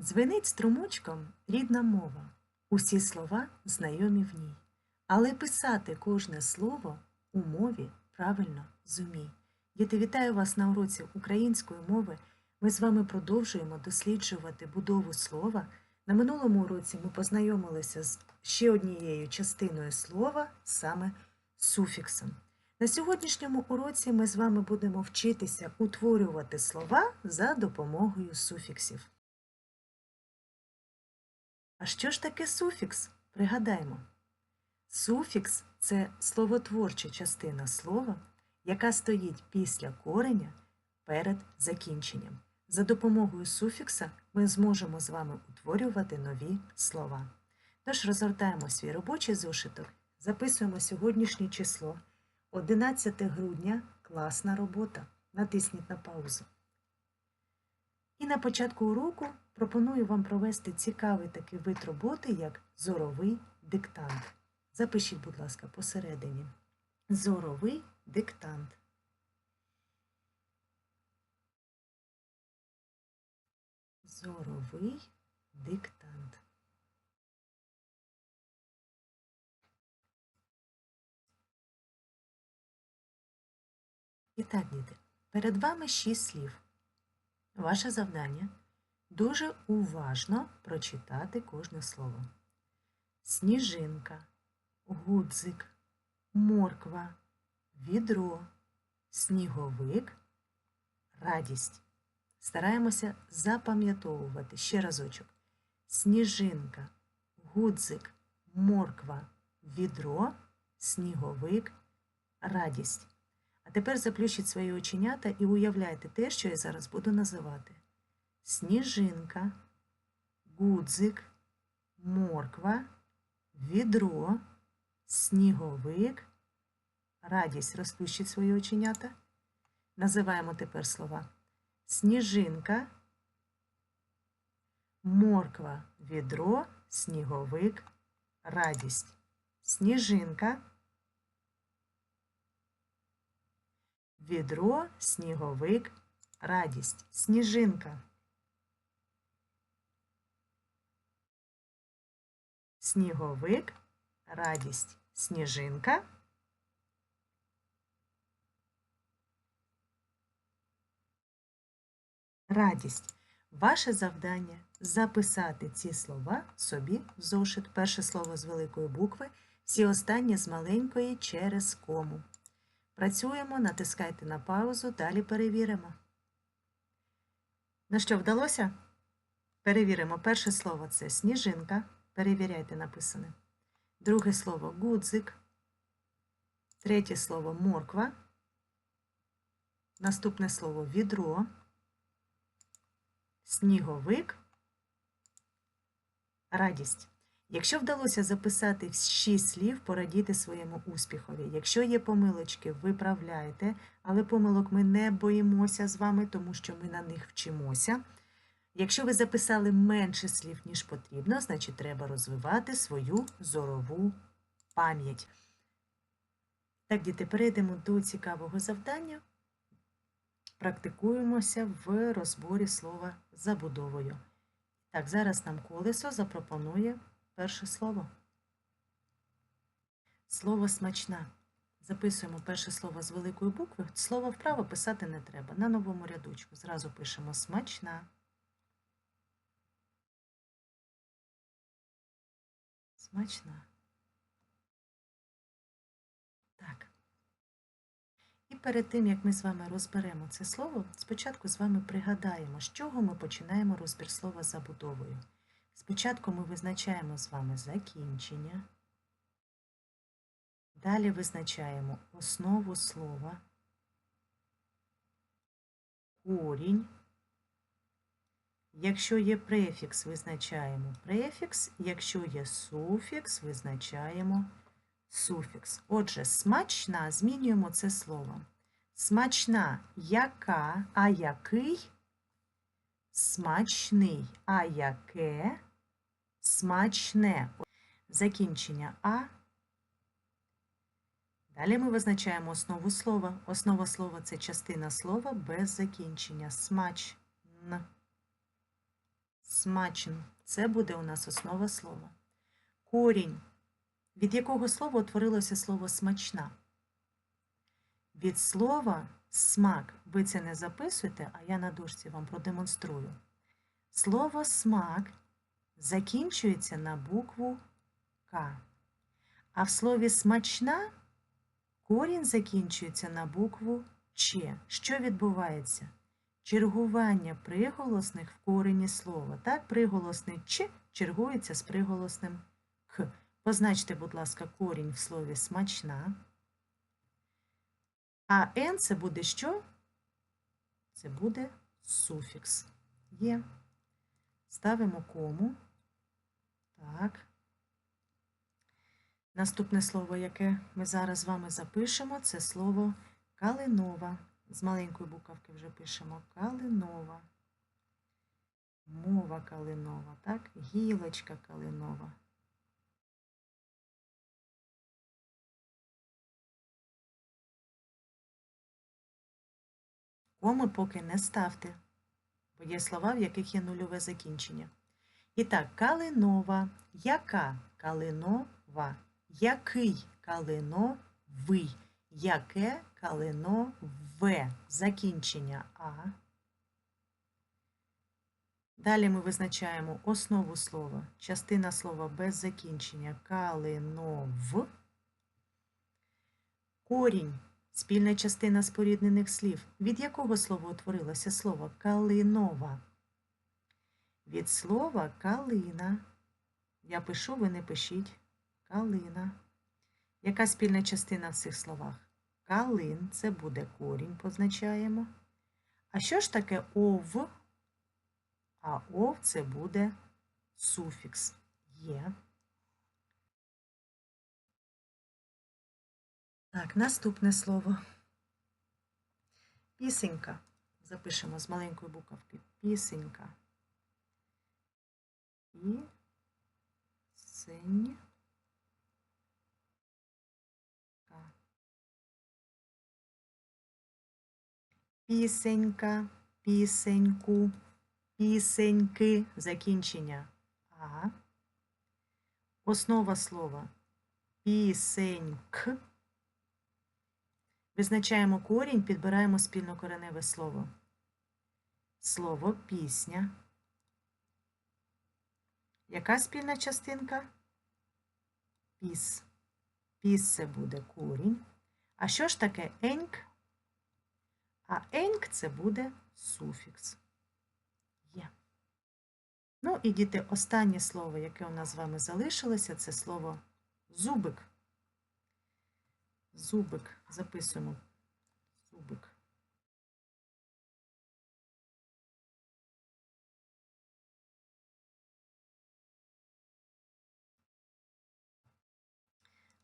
Дзвенить струмочком рідна мова, усі слова знайомі в ній. Але писати кожне слово у мові правильно зумій. Діти, вітаю вас на уроці української мови. Ми з вами продовжуємо досліджувати будову слова. На минулому уроці ми познайомилися з ще однією частиною слова, саме суфіксом. На сьогоднішньому уроці ми з вами будемо вчитися утворювати слова за допомогою суфіксів. А що ж таке суфікс? Пригадаймо. Суфікс це словотворча частина слова, яка стоїть після кореня перед закінченням. За допомогою суфікса ми зможемо з вами утворювати нові слова. Тож розгортаємо свій робочий зошиток, записуємо сьогоднішнє число. 11 грудня класна робота. Натисніть на паузу. І на початку уроку пропоную вам провести цікавий такий вид роботи, як зоровий диктант. Запишіть, будь ласка, посередині. Зоровий диктант. Зоровий диктант. І так, діти, перед вами шість слів. Ваше завдання дуже уважно прочитати кожне слово. Сніжинка, гудзик, морква, відро, сніговик, радість. Стараємося запам'ятовувати ще разочок. Сніжинка, гудзик, морква, відро, сніговик, радість. А тепер заплющіть свої оченята і уявляйте те, що я зараз буду називати. Сніжинка, гудзик, морква, відро, сніговик, радість. Розплющіть свої оченята. Називаємо тепер слова. Сніжинка, морква, відро, сніговик, радість. Сніжинка. Відро, сніговик, радість, сніжинка. Сніговик, радість, сніжинка. Радість. Ваше завдання записати ці слова собі в зошит. Перше слово з великої букви, всі останні з маленької через кому. Працюємо, натискайте на паузу, далі перевіримо. Ну що, вдалося? Перевіримо. Перше слово це сніжинка. Перевіряйте написане. Друге слово гудзик. Третє слово морква. Наступне слово відро. Сніговик. Радість. Якщо вдалося записати 6 слів, порадіти своєму успіхові. Якщо є помилочки, виправляйте, але помилок ми не боїмося з вами, тому що ми на них вчимося. Якщо ви записали менше слів, ніж потрібно, значить треба розвивати свою зорову пам'ять. Так, діти, перейдемо до цікавого завдання. Практикуємося в розборі слова забудовою. Так, зараз нам колесо запропонує перше слово. Слово смачна. Записуємо перше слово з великої букви. Слово вправо писати не треба. На новому рядочку. Зразу пишемо смачна. Смачна. Так. І перед тим, як ми з вами розберемо це слово, спочатку з вами пригадаємо, з чого ми починаємо розбір слова забудовою. Спочатку ми визначаємо з вами закінчення. Далі визначаємо основу слова, корінь. Якщо є префікс, визначаємо префікс, якщо є суфікс, визначаємо суфікс. Отже, смачна змінюємо це слово. Смачна яка, а який? Смачний, а яке? Смачне. Закінчення А. Далі ми визначаємо основу слова. Основа слова це частина слова без закінчення. Смач. Смачен. Це буде у нас основа слова. Корінь. Від якого слова утворилося слово смачна? Від слова смак. Ви це не записуєте, а я на дошці вам продемонструю. Слово смак закінчується на букву К. А в слові смачна корінь закінчується на букву Ч. Що відбувається? Чергування приголосних в корені слова. Так, приголосний Ч чергується з приголосним К. Позначте, будь ласка, корінь в слові смачна. А Н це буде що? Це буде суфікс. Є. Ставимо кому. Так. Наступне слово, яке ми зараз з вами запишемо, це слово калинова. З маленької буковки вже пишемо калинова. Мова калинова, так? Гілочка калинова. Коми поки не ставте, бо є слова, в яких є нульове закінчення. І так, калинова. Яка калинова? Який калиновий? Яке калинове? Закінчення А. Далі ми визначаємо основу слова, частина слова без закінчення калинов. Корінь спільна частина споріднених слів. Від якого слова утворилося слово калинова? Від слова калина. Я пишу, ви не пишіть. Калина. Яка спільна частина в цих словах? Калин це буде корінь, позначаємо. А що ж таке ов? А ов це буде суфікс є. Так, наступне слово. Пісенька. Запишемо з маленької буковки. Пісенька. Пісень. Пісенька, пісеньку, пісеньки, закінчення А. Основа слова пісеньк. Визначаємо корінь, підбираємо спільнокореневе слово. Слово пісня. Яка спільна частинка? Піс. Піс це буде корінь. А що ж таке еньк? А еньк це буде суфікс. Є. Ну і діти, останнє слово, яке у нас з вами залишилося, це слово зубик. Зубик. Записуємо. Зубик.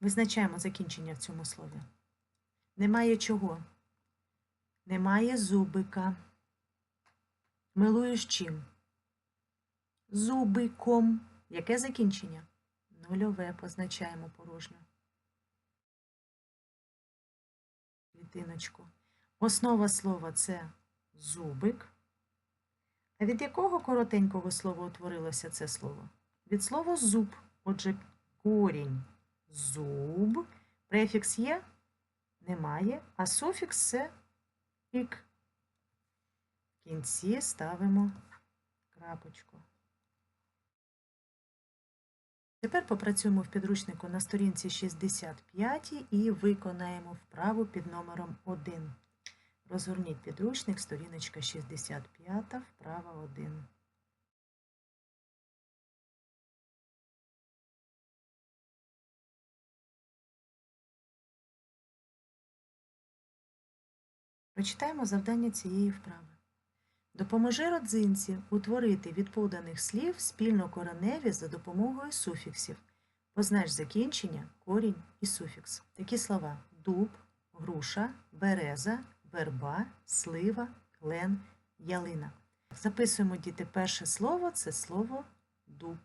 Визначаємо закінчення в цьому слові. Немає чого. Немає зубика. Милуєш чим? Зубиком. Яке закінчення? Нульове позначаємо порожньо. Клітиночку. Основа слова це зубик. А від якого коротенького слова утворилося це слово? Від слова зуб. Отже, корінь зуб. Префікс є? Немає, а суфікс це ік. В кінці ставимо крапочку. Тепер попрацюємо в підручнику на сторінці 65 і виконаємо вправу під номером 1. Розгорніть підручник, сторіночка 65, вправа 1. Прочитаємо завдання цієї вправи. Допоможи родзинці утворити від поданих слів спільно кореневі за допомогою суфіксів. Познач закінчення, корінь і суфікс. Такі слова дуб, груша, береза, верба, слива, клен, ялина. Записуємо діти перше слово це слово дуб.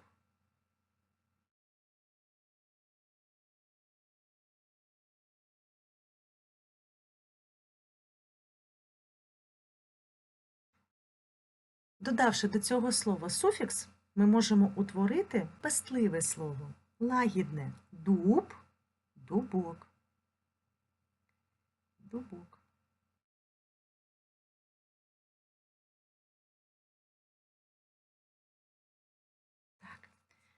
Додавши до цього слова суфікс, ми можемо утворити пестливе слово, лагідне дуб, дубок. Дубок.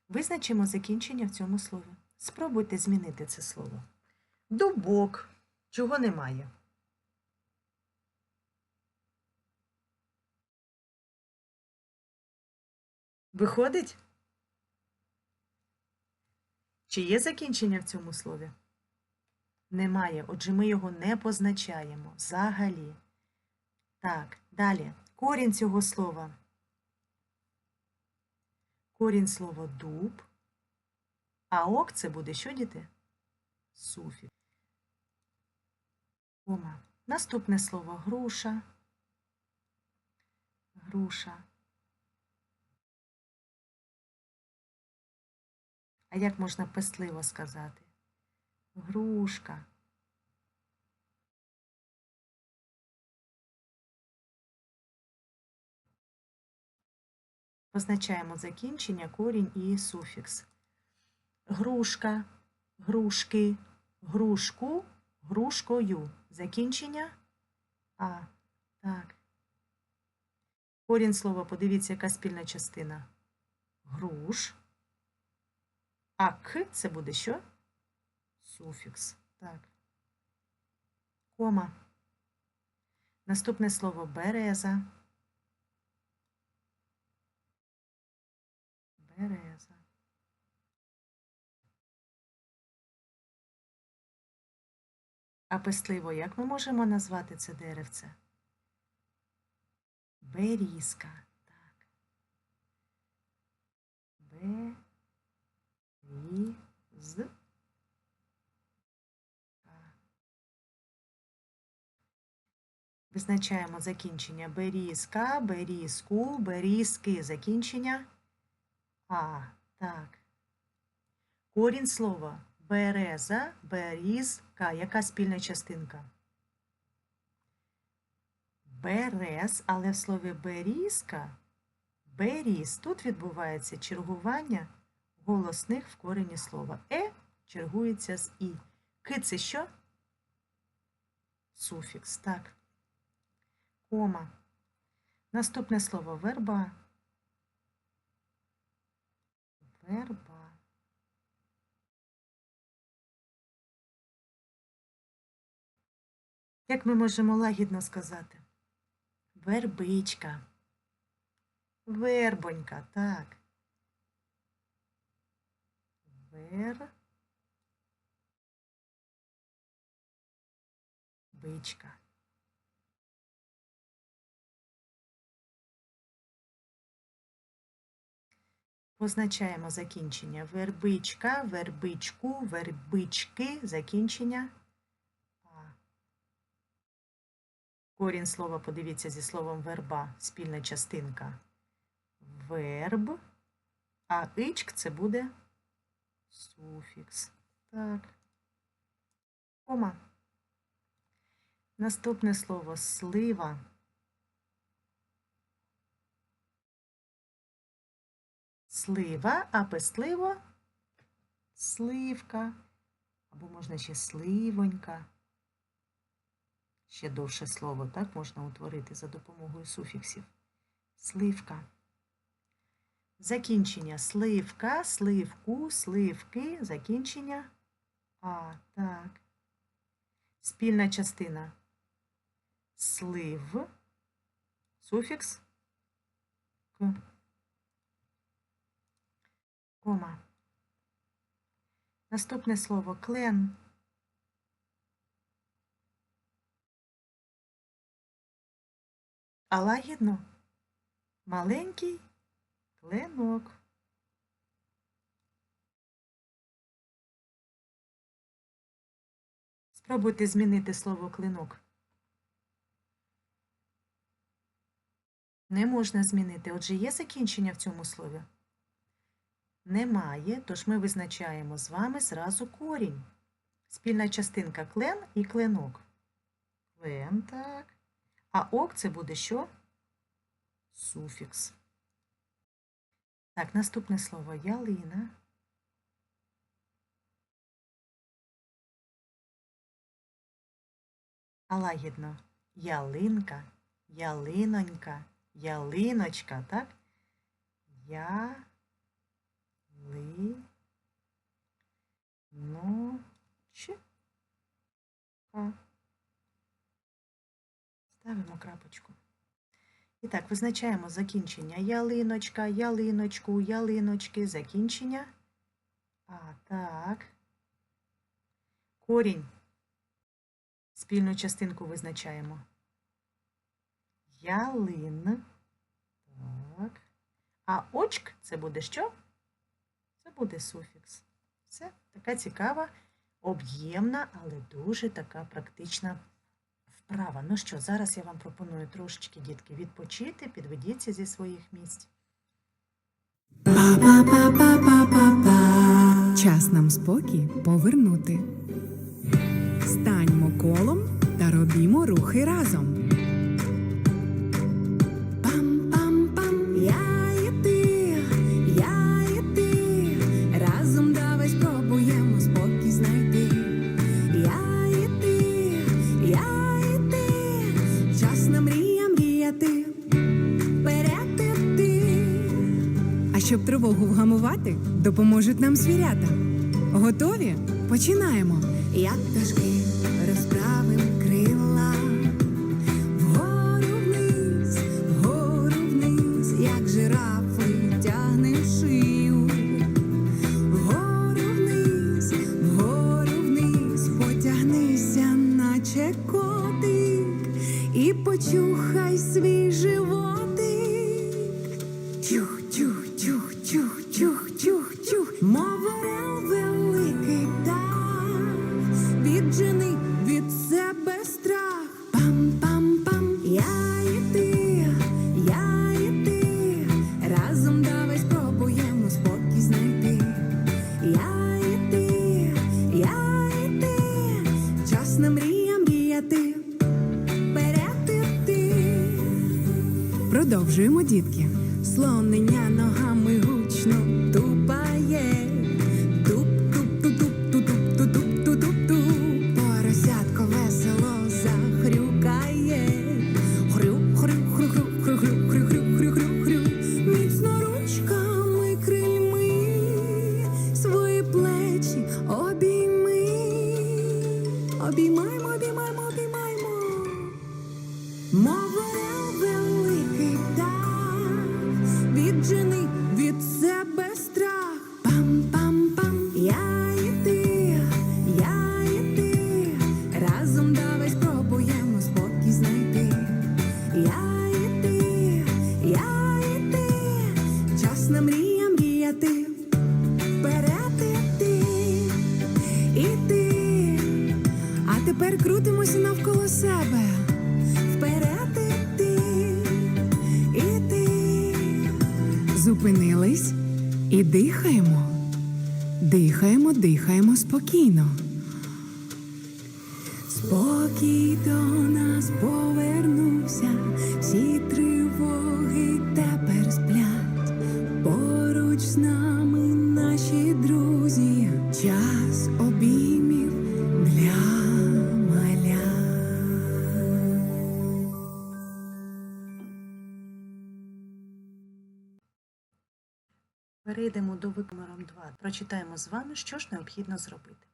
Визначимо закінчення в цьому слові. Спробуйте змінити це слово. Дубок. Чого немає? Виходить? Чи є закінчення в цьому слові? Немає. Отже, ми його не позначаємо взагалі. Так, далі. Корінь цього слова. Корінь слова дуб. А ок це буде що, діти? Суфік. Наступне слово груша. Груша. А як можна пестливо сказати? Грушка. Позначаємо закінчення, корінь і суфікс. Грушка, грушки, грушку, грушкою. Закінчення А. Так. Корінь слова, подивіться, яка спільна частина. Груш. А к це буде що? Суфікс. Так. Кома. Наступне слово береза. Береза. А пестливо, як ми можемо назвати це деревце? Берізка. Так. Беріз. Визначаємо закінчення берізка, берізку, берізки. Закінчення А. Так. Корінь слова береза, берізка. Яка спільна частинка? Берез, але в слові берізка, беріз. Тут відбувається чергування голосних в корені слова. Е чергується з І. Ки це що? Суфікс. Так. Кома. Наступне слово верба. Верба. Як ми можемо лагідно сказати? Вербичка. Вербонька, так. Вер. Бичка. Позначаємо закінчення вербичка, вербичку, вербички, закінчення. Корінь слова, подивіться, зі словом верба, спільна частинка. Верб, а ичк це буде суфікс. Так. Кома. Наступне слово слива. Слива, а пестливо сливка. Або можна ще сливонька. Ще довше слово, так можна утворити за допомогою суфіксів. Сливка. Закінчення сливка, сливку, сливки, закінчення. А, так. Спільна частина. Слив. Суфікс к. Кома. Наступне слово клен. А лагідно маленький кленок. Спробуйте змінити слово клинок. Не можна змінити. Отже, є закінчення в цьому слові? Немає, тож ми визначаємо з вами зразу корінь. Спільна частинка клен і кленок. Клен, так. А ок це буде що? суфікс. Так, наступне слово ялина. А лагідно ялинка, ялинонька, ялиночка, так? Я ли но ч. Ставимо крапочку. І так, визначаємо закінчення ялиночка, ялиночку, ялиночки, закінчення. А, так. Корінь. Спільну частинку визначаємо. Ялин. Так. А очк це буде що? Це буде суфікс. Це така цікава, об'ємна, але дуже така практична вправа. Ну що, зараз я вам пропоную трошечки, дітки, відпочити, підведіться зі своїх місць. Час нам спокій повернути. Станьмо колом та робімо рухи разом. Щоб тривогу вгамувати, допоможуть нам звірята. Готові? Починаємо. Як пташки тепер крутимося навколо себе. Вперед іти, іти. Зупинились і дихаємо. Дихаємо, дихаємо спокійно. Спокій до нас повернувся, до 2. Прочитаємо з вами, що ж необхідно зробити.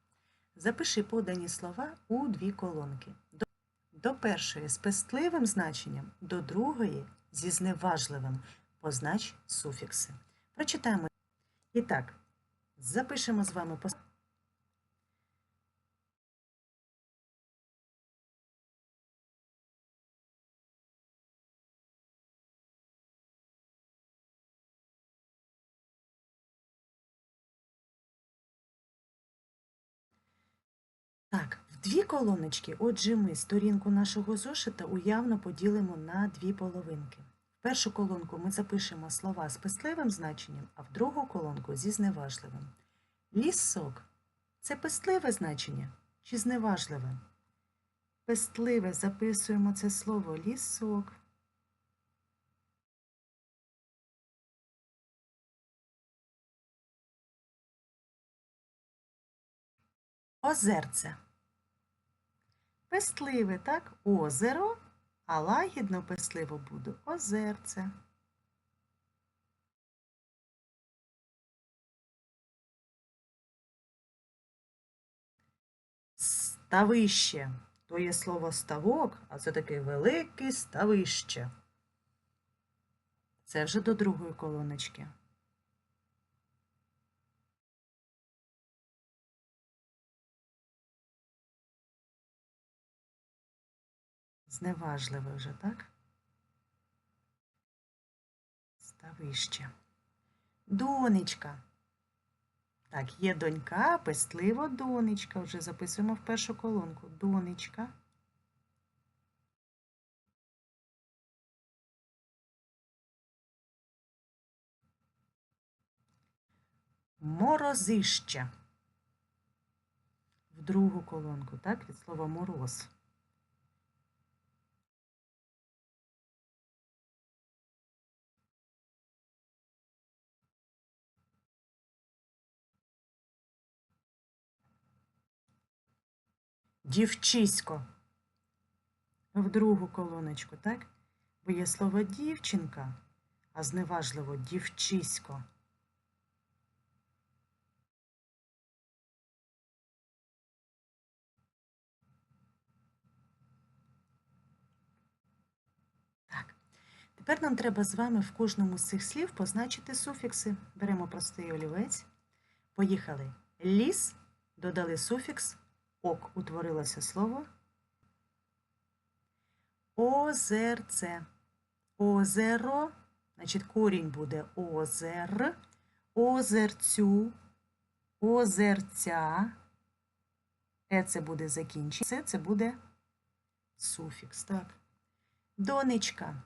Запиши подані слова у дві колонки. До, першої з пестливим значенням, до другої зі зневажливим. Познач суфікси. Прочитаємо. І так, запишемо з вами пос- Дві колоночки, отже, ми сторінку нашого зошита уявно поділимо на дві половинки. В першу колонку ми запишемо слова з писливим значенням, а в другу колонку зі зневажливим. Лісок це пестливе значення чи зневажливе? Пестливе записуємо це слово лісок. Озерце Пестливе, так? Озеро, а лагідно пестливо буде озерце. Ставище. То є слово ставок, а це таке велике ставище. Це вже до другої колоночки. Зневажливе вже, так? Ставище. Донечка. Так, є донька, пестливо донечка. Вже записуємо в першу колонку. Донечка. Морозище. В другу колонку, так, від слова мороз. Дівчисько. В другу колоночку, так? Бо є слово дівчинка, а зневажливо дівчисько. Тепер нам треба з вами в кожному з цих слів позначити суфікси. Беремо простий олівець. Поїхали. Ліс, додали суфікс ок утворилося слово. Озерце. Озеро, значить, корінь буде озер, озерцю, озерця. Е це буде закінчення, це, це буде суфікс. Так. Донечка,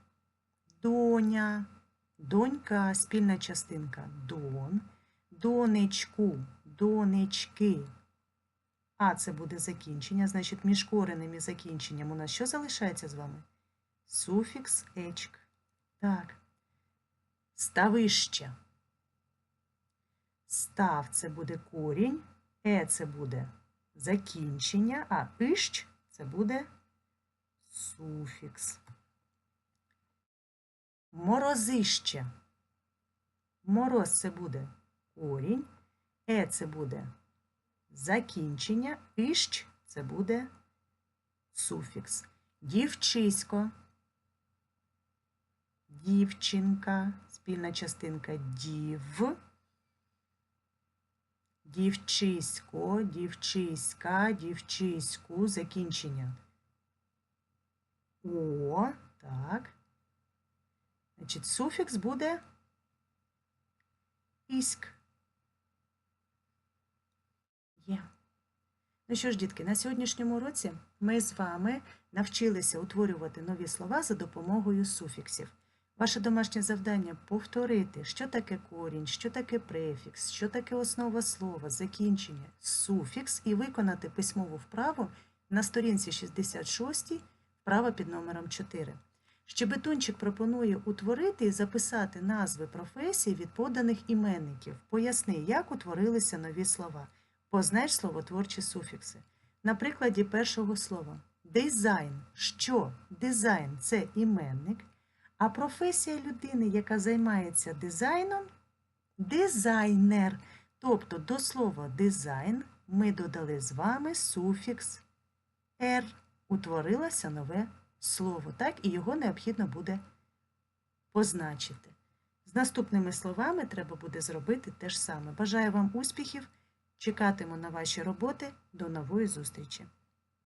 доня, донька, спільна частинка дон, донечку, донечки. А це буде закінчення, значить, між коренем і закінченням у нас що залишається з вами? Суфікс ечк. Так. Ставище. Став це буде корінь, е це буде закінчення, а іщ це буде суфікс. Морозище. Мороз це буде корінь, е це буде закінчення, іщ це буде суфікс. Дівчисько, дівчинка, спільна частинка дів, дівчисько, дівчиська, дівчиську, закінчення. О, так. Значить, суфікс буде іськ. Є. Ну що ж, дітки, на сьогоднішньому уроці ми з вами навчилися утворювати нові слова за допомогою суфіксів. Ваше домашнє завдання повторити, що таке корінь, що таке префікс, що таке основа слова, закінчення, суфікс і виконати письмову вправу на сторінці 66, вправа під номером 4. Щебетунчик пропонує утворити і записати назви професій від поданих іменників. Поясни, як утворилися нові слова. Познач словотворчі суфікси. На прикладі першого слова. Дизайн. Що? Дизайн це іменник. А професія людини, яка займається дизайном, дизайнер. Тобто до слова дизайн ми додали з вами суфікс «р». Утворилося нове слово, так, і його необхідно буде позначити. З наступними словами треба буде зробити те ж саме. Бажаю вам успіхів! Чекатиму на ваші роботи. До нової зустрічі!